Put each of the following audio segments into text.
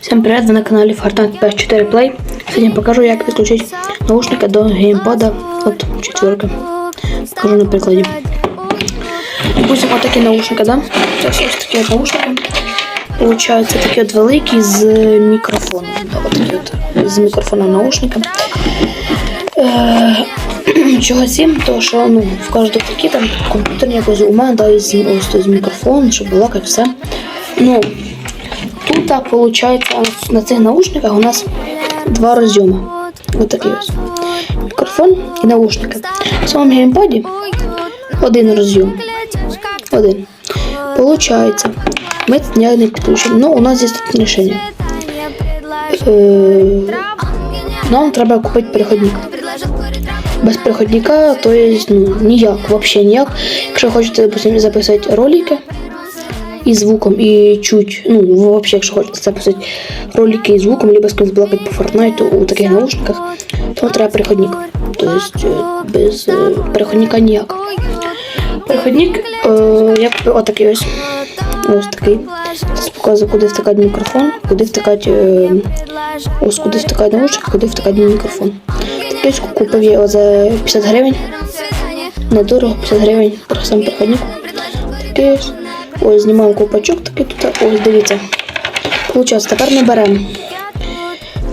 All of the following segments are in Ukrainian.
Всем привет, вы на канале Fortnite PS4 Play. Сегодня покажу, как подключить наушники до геймпада от четверки. Покажу на прикладе. Допустим, вот такі наушники, да? Це ось такі от наушники. Получаються такі от великі з мікрофоном. Да, от такі от з мікрофоном наушника. Е, Чого цим? То що ну, в кожного такі там комп'ютерні якось у мене да, із, ось, з мікрофон, щоб було як все. Ну, так виходить, на цих наушниках у нас два розйоми. Ось такі ось. Мікрофон і наушники. В самому геймпаді один розйом. Один. Получається. Ми тут ніяк не підключимо. Ну, у нас є тут рішення. Е, нам треба купити переходник. Без переходника, то є ну, ніяк, взагалі ніяк. Якщо хочете записати ролики, і звуком, і чуть, ну, вообще, якщо хочете записати ролики і звуком, либо з кимось балакати по Фортнайту у таких наушниках, то треба переходник. Тобто е, без е, переходника ніяк. Переходник, е, я купив отакий ось. Ось такий. Зараз куди втикати мікрофон, куди втикати, е, ось куди втикати наушники, куди втикати мікрофон. Такий купив я за 50 гривень. Недорого, 50 гривень, сам переходник. Такий ось. Ось, знімаємо ковпачок такий тут. Ось, дивіться. Получається, тепер ми беремо.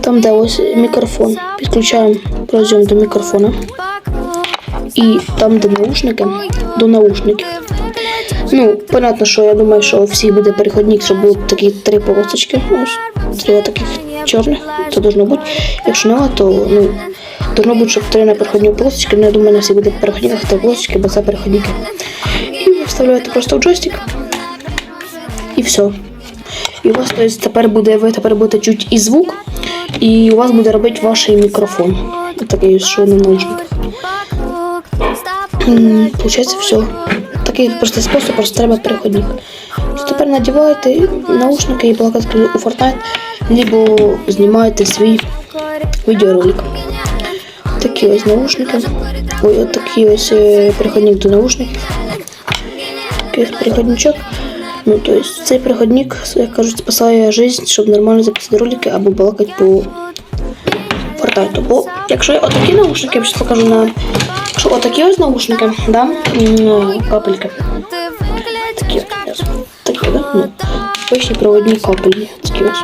Там, де ось мікрофон. Підключаємо розйом до мікрофона. І там, де наушники, до наушників. Ну, понятно, що я думаю, що у всіх буде переходник, щоб були такі три полосочки. Ось, три таких чорних. Це должно бути. Якщо нема, то ну, должно бути, щоб три на переходні полосочки. Ну, я думаю, на всіх буде переходниках три полосочки, бо це переходники. І вставляєте просто в джойстик. І все. І у вас то есть, тепер буде, ви тепер будете чути і звук, і у вас буде робити ваш мікрофон. Такий, що на наушниках. Получається все. Такий простий спосіб, просто треба переходник. Тепер надіваєте наушники і балакати у Fortnite, либо знімаєте свій відеоролик. Такі ось наушники. Ой, от такий ось е, переходник до наушників. Такий переходничок. Ну, то есть цей переходник, як кажуть, спасає життя, щоб нормально записати ролики або балакати по Фортнайту. Бо якщо я отакі наушники, я зараз покажу на. Якщо отакі ось наушники, да, капельки. Такі такі, да? Ну, обичні проводні капельні. Такі ось.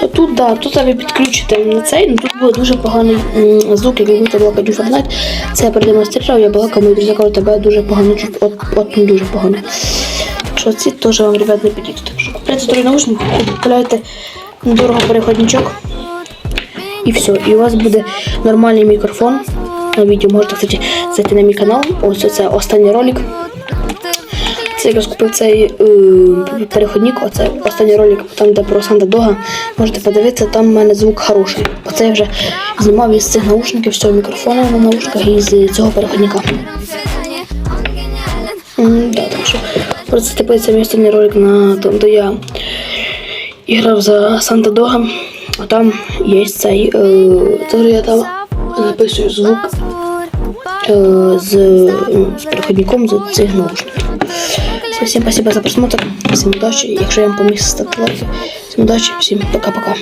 То тут, да, тут ви підключите на цей, ну тут буде дуже поганий звук, як ви будете балакати у Fortnite. Це я продемонстрував, я балакав, мої друзі кажуть, тебе дуже погано от, от ну, дуже погано. Що ці теж вам, ребят, не підійдуть. Так що купляйте другий наушник, купляйте дорого переходничок. І все. І у вас буде нормальний мікрофон на відео. Можете, кстати, зайти на мій канал. Ось це останній ролик. Це якраз купив цей е, переходник, оце останній ролик, там де про Санта Дога. Можете подивитися, там в мене звук хороший. Оце я вже знімав із цих наушників, з цього мікрофона на наушниках і з цього переходника. М, Да, так що просто мій останній ролик на там, де я грав за Санта Дога, а там є цей, е, я там записую звук е, з, з з цих наушників. Все, Всім спасибо за просмотр, всім удачі. Якщо я вам поміг ставте лайки, всім удачі, всім пока-пока.